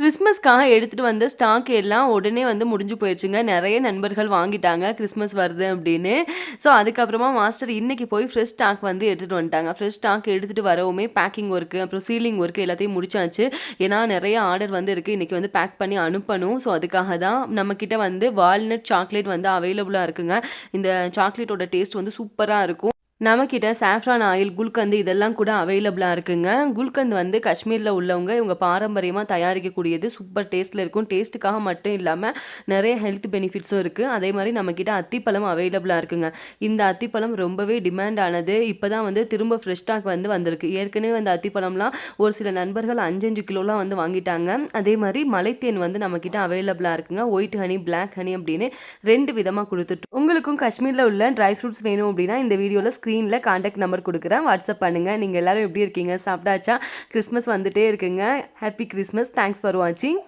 கிறிஸ்மஸ்க்காக எடுத்துகிட்டு வந்த ஸ்டாக் எல்லாம் உடனே வந்து முடிஞ்சு போயிடுச்சுங்க. நிறைய நண்பர்கள் வாங்கிட்டாங்க. கிறிஸ்மஸ் வருது அப்படின்னு. ஸோ அதுக்கப்புறமா மாஸ்டர் இன்னைக்கு போய் ஃப்ரெஷ் ஸ்டாக் வந்து எடுத்துகிட்டு வந்துட்டாங்க. ஃப்ரெஷ் ஸ்டாக் எடுத்துகிட்டு வரவுமே பேக்கிங் ஒர்க்கு, அப்புறம் சீலிங் ஒர்க் எல்லாத்தையும் முடிச்சாச்சு. ஏன்னா நிறைய ஆர்டர் வந்து இருக்குது இன்றைக்கி வந்து பேக் பண்ணி அனுப்பணும். ஸோ அதுக்காக தான் நம்மக்கிட்ட வந்து வால்நட் சாக்லேட் வந்து அவைலபிளாக இருக்குங்க. இந்த சாக்லேட்டோட டேஸ்ட் வந்து சூப்பராக இருக்கும். நம்மக்கிட்ட சாஃப்ரான் ஆயில், குல்கந்து இதெல்லாம் கூட அவைலபிளாக இருக்குங்க. குல்கந்து வந்து காஷ்மீரில் உள்ளவங்க இவங்க பாரம்பரியமாக தயாரிக்கக்கூடியது. சூப்பர் டேஸ்ட்டில் இருக்கும். டேஸ்ட்டுக்காக மட்டும் இல்லாமல் நிறைய ஹெல்த் பெனிஃபிட்ஸும் இருக்குது அதே மாதிரி நம்மக்கிட்ட அத்திப்பழம் அவைலபிளாக இருக்குங்க. இந்த அத்திப்பழம் ரொம்பவே டிமாண்ட் ஆனது. இப்போ தான் வந்து திரும்ப ஃப்ரெஷ் ஸ்டாக் வந்து வந்திருக்கு. ஏற்கனவே அந்த அத்திப்பழம்லாம் ஒரு சில நண்பர்கள் 5, 5 கிலோலாம் வந்து வாங்கிட்டாங்க. அதே மாதிரி மலைத்தேன் வந்து நம்மக்கிட்ட அவைலபிளாக இருக்குங்க. ஒயிட் ஹனி, பிளாக் ஹனி அப்படின்னு ரெண்டு விதமாக கொடுத்துட்டு உங்களுக்கும் காஷ்மீரில் உள்ள ட்ரை ஃப்ரூட்ஸ் வேணும் அப்படின்னா இந்த வீடியோவில் ஸ்க்ரீன் ஸ்க்ரீனில் காண்டாக்ட் நம்பர் கொடுக்குறேன் வாட்ஸ்அப் பண்ணுங்கள் நீங்கள் எல்லோரும் எப்படி இருக்கீங்க? சாப்பிட்டாச்சா? கிறிஸ்மஸ் வந்துகிட்டே இருக்குங்க. Happy Christmas. தேங்க்ஸ் ஃபார் வாட்சிங்.